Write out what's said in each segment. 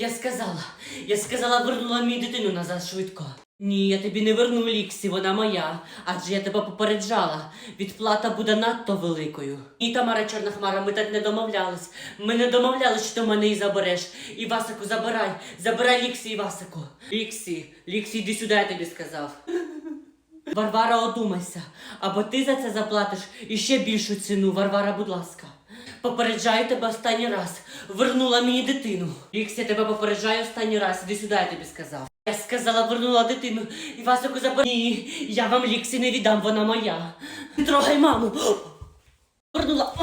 Я сказала, я сказала, вернула мені дитину назад швидко. Ні, я тобі не верну Ліксі, вона моя. Адже я тебе попереджала. Відплата буде надто великою. І Тамара Чорна Хмара, ми так не домовлялись. Ми не домовлялись, що ти мене і забереш. І Васику забирай, забирай Ліксі і Васику. Ліксі, Ліксі, йди сюди, я тобі сказав. Варвара, одумайся, або ти за це заплатиш іще більшу ціну. Варвара, будь ласка. Попереджаю тебе останній раз. Вернула мені дитину. Ліксія, тебе попереджаю останній раз. Іди сюди, я тобі сказав. Я сказала, вернула дитину. І Васику забор... Ні, я вам Ліксі не віддам, вона моя. Не трогай маму. Вернула.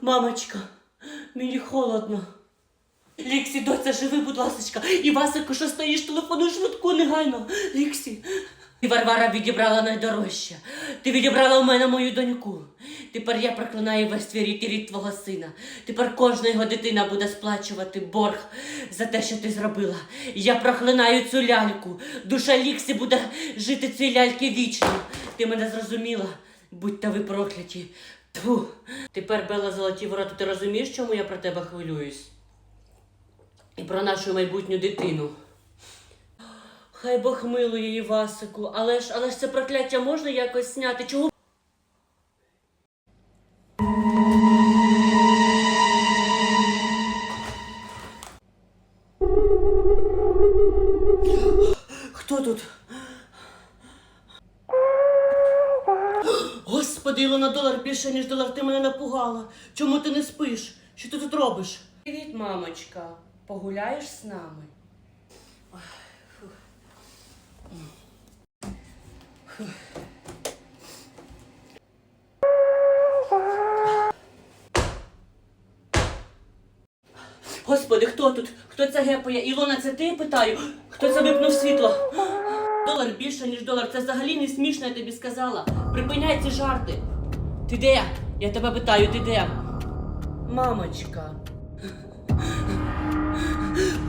Мамочка, мені холодно. Ліксі, доця, живи, будь ласочка. І Васику, що стоїш, телефонуй швидку негайно. Ліксі. І Варвара відібрала найдорожче. Ти відібрала у мене мою доньку. Тепер я проклинаю весь твій рід рід твого сина. Тепер кожна його дитина буде сплачувати борг за те, що ти зробила. Я проклинаю цю ляльку. Душа Ліксі буде жити цій ляльки вічно. Ти мене зрозуміла. Будьте ви прокляті. Тьфу. Тепер Бела Золоті Ворота, ти розумієш, чому я про тебе хвилююсь? І про нашу майбутню дитину. Хай Бог милує її Васику, але ж, але ж це прокляття можна якось зняти. Чого? Хто тут? Господи, Ілона, долар більше, ніж долар, ти мене напугала. Чому ти не спиш? Що ти тут робиш? Привіт, мамочка. Погуляєш з нами? Господи, хто тут? Хто це гепає? Ілона, це ти питаю? Хто це випнув світло? Долар більше, ніж долар. Це взагалі не смішно, я тобі сказала. Припиняй ці жарти. Ти де? Я тебе питаю, ти де? Мамочка.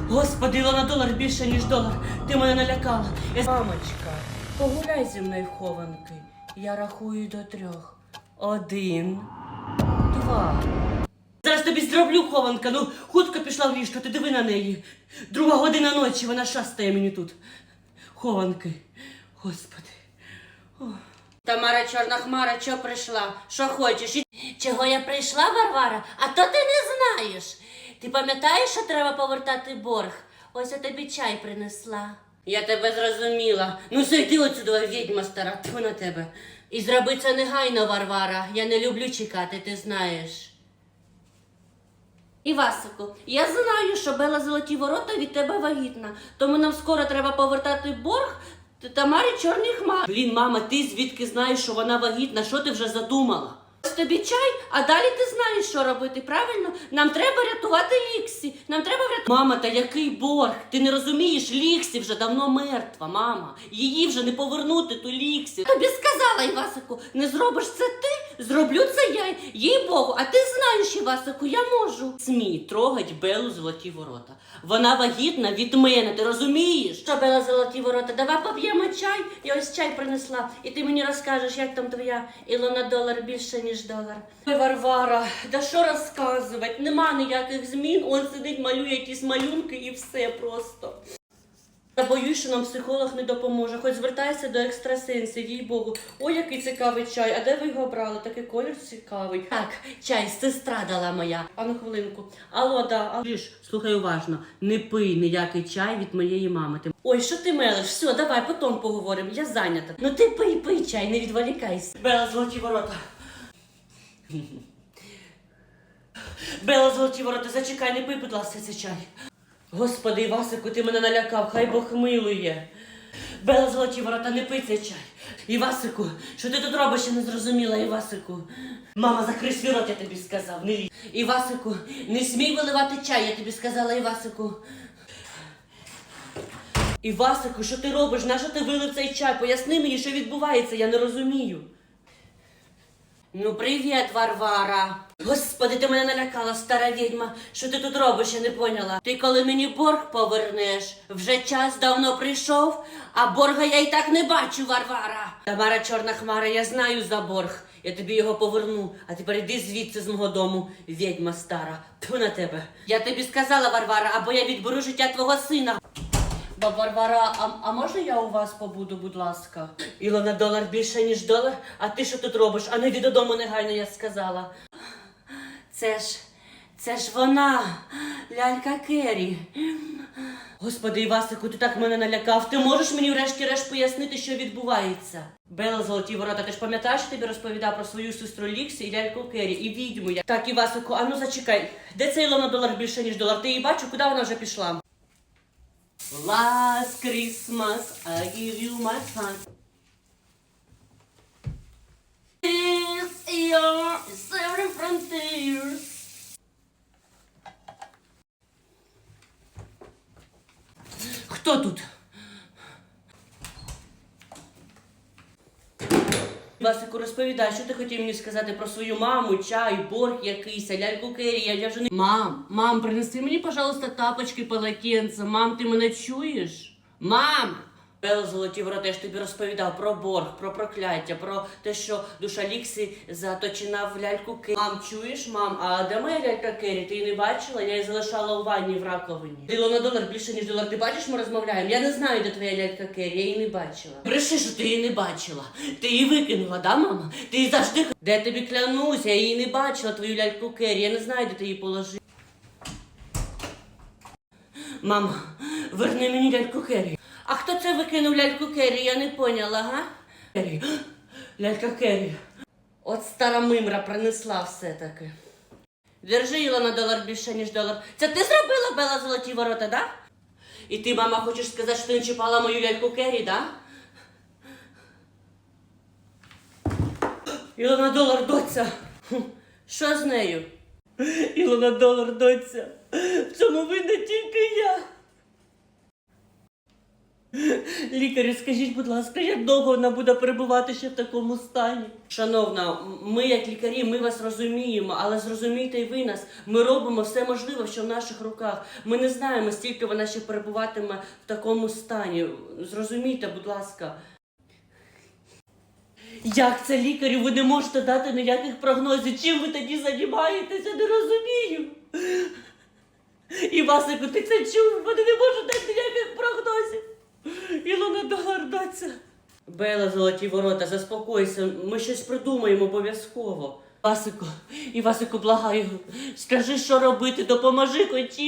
Господи, Ілона, долар більше, ніж долар. Ти мене налякала. Я... Мамочка, погуляй зі мною в хованки. Я рахую до трьох. Один, два. Зараз тобі зроблю хованка. Ну, хутко пішла в ліжко, ти диви на неї. Друга година ночі, вона шастає мені тут. Хованки. Господи. Тамара Чорна Хмара, що прийшла? Що хочеш? І- Чого я прийшла, Варвара? А то ти не знаєш. Ти пам'ятаєш, що треба повертати борг? Ось я тобі чай принесла. Я тебе зрозуміла. Ну зайди отсюди, відьма стара, тьфу на тебе. І зроби це негайно, Варвара. Я не люблю чекати, ти знаєш. Івасику, я знаю, що Бела Золоті Ворота від тебе вагітна, тому нам скоро треба повертати борг Тамарі Чорній Хмарі. Блін, мама, ти звідки знаєш, що вона вагітна? Що ти вже задумала? Тобі чай, а далі ти знаєш, що робити, правильно? Нам треба рятувати Ліксі. Нам треба врятувати. Мама, та який борг? Ти не розумієш, Ліксі вже давно мертва, мама. Її вже не повернути ту Ліксі. Тобі сказала, Івасику, не зробиш це ти, зроблю це я. Їй Богу, а ти знаєш, Івасику, я можу. Смій трогать Белу золоті ворота. Вона вагітна від мене, ти розумієш? Що, Бела Золоті ворота, давай поп'ємо чай. Я ось чай принесла. І ти мені розкажеш, як там твоя Ілона долар більше, ніж долар. Ой, Варвара, да що розказувати? Нема ніяких змін, он сидить, малює якісь малюнки і все просто. Я боюсь, що нам психолог не допоможе. Хоч звертайся до екстрасенсів, їй Богу. Ой, який цікавий чай. А де ви його брали? Такий колір цікавий. Так, чай, сестра дала моя. А ну хвилинку. Алло, да. А... Ліж, слухай уважно. Не пий ніякий чай від моєї мами. Ти... Ой, що ти мелиш? Все, давай, потім поговоримо. Я зайнята. Ну ти пий, пий чай, не відволікайся. Бела золоті ворота. Бела золоті ворота, зачекай, не пий, будь ласка, цей чай. Господи, Івасику, ти мене налякав, хай Бог милує. Бела золоті ворота, не пий цей чай. Івасику, що ти тут робиш, я не зрозуміла, Івасику. Мама, закрий свій рот, я тобі сказав, не лізь. Івасику, не смій виливати чай, я тобі сказала, Івасику. Івасику, що ти робиш? Нащо ти вилив цей чай? Поясни мені, що відбувається, я не розумію. Ну, привіт, Варвара. Господи, ти мене налякала, стара відьма. Що ти тут робиш, я не поняла. Ти коли мені борг повернеш, вже час давно прийшов, а борга я й так не бачу, Варвара. Тамара Чорна Хмара, я знаю за борг. Я тобі його поверну, а тепер іди звідси з мого дому, відьма стара. Тьфу на тебе. Я тобі сказала, Варвара, або я відберу життя твого сина. Баб Варвара, а, а можна я у вас побуду, будь ласка? Ілона, долар більше, ніж долар. А ти що тут робиш? А не йди додому негайно, я сказала. Це ж, це ж вона, лялька Керрі. Господи, Івасику, ти так мене налякав. Ти можеш мені врешті-решт пояснити, що відбувається? Бела золоті ворота, ти ж пам'ятаєш, тобі розповідав про свою сестру Ліксі і ляльку Керрі, і відьму. Я- Так, Івасику, а ну зачекай. Де цей Ілона долар більше, ніж долар? Ти її бачу, куди вона вже пішла? Last Christmas I give you my heart. Is your seven frontiers. Хто тут? Васику, розповідай, що ти хотів мені сказати про свою маму, чай, борг якийсь, ляльку Керія, я вже не... Мам, мам, принеси мені, пожалуйста, тапочки, полотенце. Мам, ти мене чуєш? Мам! Бела золоті ворота, я ж тобі розповідав про борг, про прокляття, про те, що душа Ліксі заточена в ляльку Керрі. Мам, чуєш, мам, а де моя лялька Керрі? Ти її не бачила? Я її залишала у ванні в раковині. Дило на долар більше, ніж долар. Ти бачиш, ми розмовляємо? Я не знаю, де твоя лялька Керрі, я її не бачила. Бреши, що ти її не бачила. Ти її викинула, да, мама? Ти її завжди... Де тобі клянусь, я її не бачила, твою ляльку Керрі. Я не знаю, де ти її положила. Мама, верни мені ляльку Керрі. А хто це викинув ляльку Керрі? Я не поняла, га? Керрі. Лялька Керрі. От стара мимра принесла все-таки. Держи Іла на долар більше, ніж долар. Це ти зробила Бела золоті ворота, да? І ти, мама, хочеш сказати, що ти не чіпала мою ляльку Керрі, да? Ілона долар, доця. Що з нею? Ілона долар, доця. В цьому винна тільки я. Лікарю, скажіть, будь ласка, як довго вона буде перебувати ще в такому стані? Шановна, ми, як лікарі, ми вас розуміємо, але зрозумійте і ви нас. Ми робимо все можливе, що в наших руках. Ми не знаємо, стільки вона ще перебуватиме в такому стані. Зрозумійте, будь ласка. Як це лікарю? Ви не можете дати ніяких прогнозів. Чим ви тоді займаєтеся? Не розумію. І Васику, ти це чув? Вони не можуть дати ніяких прогнозів. Ілона долар доця. Бела золоті ворота, заспокойся, ми щось придумаємо обов'язково. Васику, і Васику, благаю, скажи, що робити, допоможи хоч.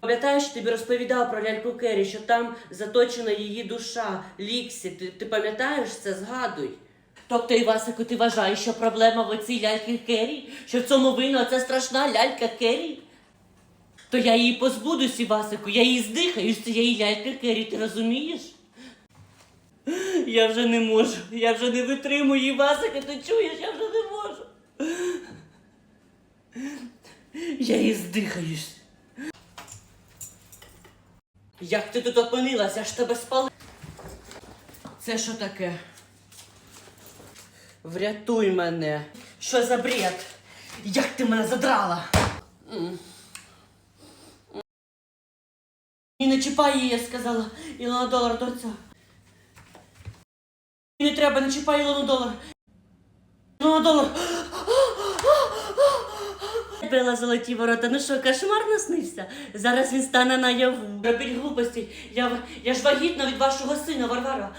Пам'ятаєш, тобі розповідав про ляльку Керрі, що там заточена її душа, Ліксі. Ти, ти пам'ятаєш це? Згадуй. Тобто, Івасику, ти вважаєш, що проблема в оцій ляльці Керрі? Що в цьому винна ця страшна лялька Керрі? То я її позбудусь, Івасику, я її здихаю з цієї ляльки Керрі, ти розумієш? Я вже не можу, я вже не витримую, Івасику, ти чуєш, я вже не можу. Я її здихаюсь. Як ти тут опинилася, аж тебе спали. Це що таке? Врятуй мене. Що за бред? Як ти мене задрала? І не чіпай її, я сказала. Ілона долар доця. Не треба, не чіпай Ілону долар. Ілона долар. Бела золоті ворота, ну що, кошмар наснився? Зараз він стане наяву. Робіть глупості. Я, я ж вагітна від вашого сина, Варвара.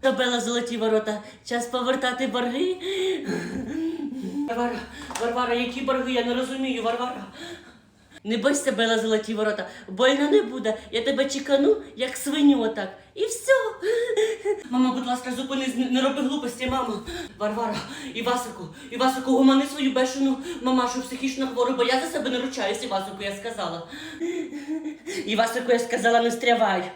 Та золоті ворота. Час повертати борги. Варвара, Варвара, які борги? Я не розумію, Варвара. Не бойся, Бела золоті ворота. Больно не буде. Я тебе чекану, як свиню отак. І все. Мама, будь ласка, зупинись, не, роби глупості, мамо. Варвара, Івасику, Івасику, гумани свою бешену мамашу психічно хвору, бо я за себе не ручаюсь, Івасику, я сказала. Івасику, я сказала, не стрявай.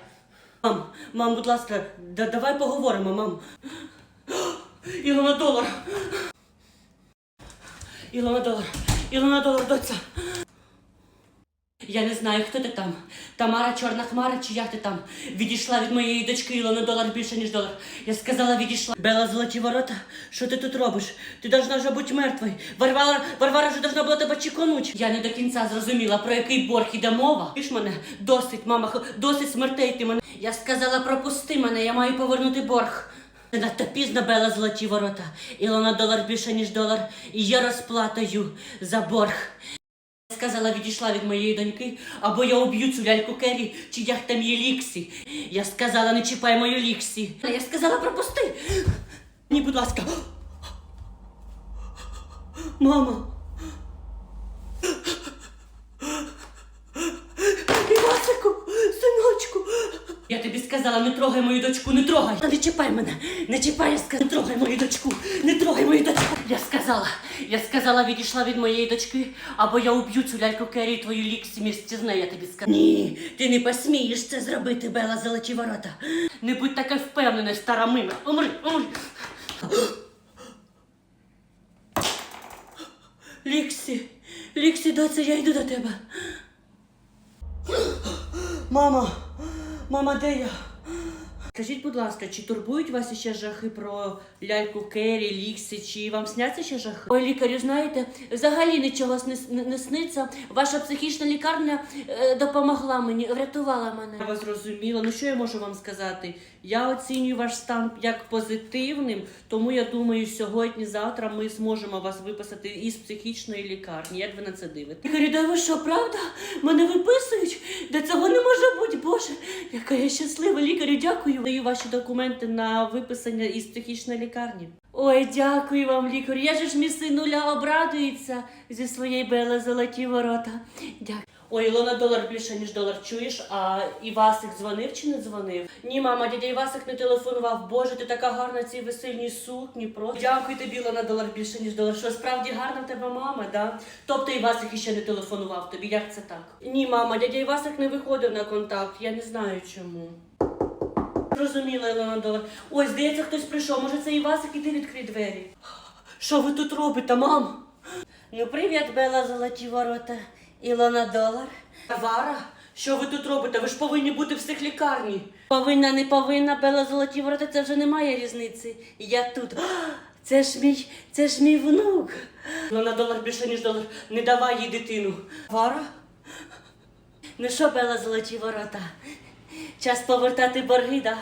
Мам, мам, будь ласка, да, давай поговоримо, мам. Ілона долар. Ілона долар. Ілона долар, доця. Я не знаю, хто ти там. Тамара Чорна Хмара, чи як ти там? Відійшла від моєї дочки Ілона долар більше, ніж долар. Я сказала, відійшла. Бела золоті ворота, що ти тут робиш? Ти должна вже бути мертвою. Варвара, Варвара вже должна була тебе чекануть. Я не до кінця зрозуміла, про який борг іде мова. Ж мене, досить, мама, досить смертей ти мене. Я сказала, пропусти мене, я маю повернути борг. Надто пізно бела золоті ворота. Ілона долар більше, ніж долар, і є розплатою за борг. Сказала, відійшла від моєї доньки, або я уб'ю цю ляльку Керрі, чи як там є Ліксі. Я сказала, не чіпай мою Ліксі. Я сказала, пропусти. Ні, будь ласка. Мама. Івасику, синочку. Я тобі сказала, не трогай мою дочку, не трогай. Не чіпай мене, не чіпай, я сказала, не трогай мою дочку, не трогай мою дочку. Я сказала, я сказала, відійшла від моєї дочки, або я уб'ю цю ляльку Керрі і твою ліксі місці з нею, я тобі сказала. Ні, ти не посмієш це зробити, Бела Золоті ворота. Не будь така впевнена, стара мина. Умри, умри. Ліксі, Ліксі, доця, я йду до тебе. Мама, мама, де я? Скажіть, будь ласка, чи турбують вас ще жахи про ляльку Керрі, Ліксі, чи вам сняться ще жахи? Ой, лікарю, знаєте, взагалі нічого не, не, сниться. Ваша психічна лікарня е, допомогла мені, врятувала мене. Я вас зрозуміла. Ну що я можу вам сказати? Я оцінюю ваш стан як позитивним, тому я думаю, сьогодні-завтра ми зможемо вас виписати із психічної лікарні. Як ви на це дивитесь? Лікарю, да ви що, правда? Мене виписують? Да цього не може бути, Боже, яка я щаслива. Лікарю, дякую. Даю ваші документи на виписання із психічної лікарні. Ой, дякую вам, лікарю. Я ж мій синуля обрадується зі своєї бели золоті ворота. Дякую. Ой, Ілона, долар більше, ніж долар. Чуєш? А Івасик дзвонив чи не дзвонив? Ні, мама, дядя Івасик не телефонував. Боже, ти така гарна цій весільній сукні. Просто. Дякую тобі, Ілона, долар більше, ніж долар. Що справді гарна в тебе мама, да? Тобто Івасик іще не телефонував тобі. Як це так? Ні, мама, дядя Івасик не виходив на контакт. Я не знаю чому. Зрозуміла, Ілона Долар. Ой, здається, хтось прийшов. Може, це Івасик, іди відкрий двері. Що ви тут робите, мам? Ну, привіт, Бела Золоті ворота. Ілона Долар. Вара, що ви тут робите? Ви ж повинні бути в цих лікарні. Повинна, не повинна, Бела Золоті ворота, це вже немає різниці. Я тут. Це ж мій, це ж мій внук. Ілона Долар більше, ніж долар. Не давай їй дитину. Вара? Ну що, Бела Золоті ворота? Час повертати борги, да?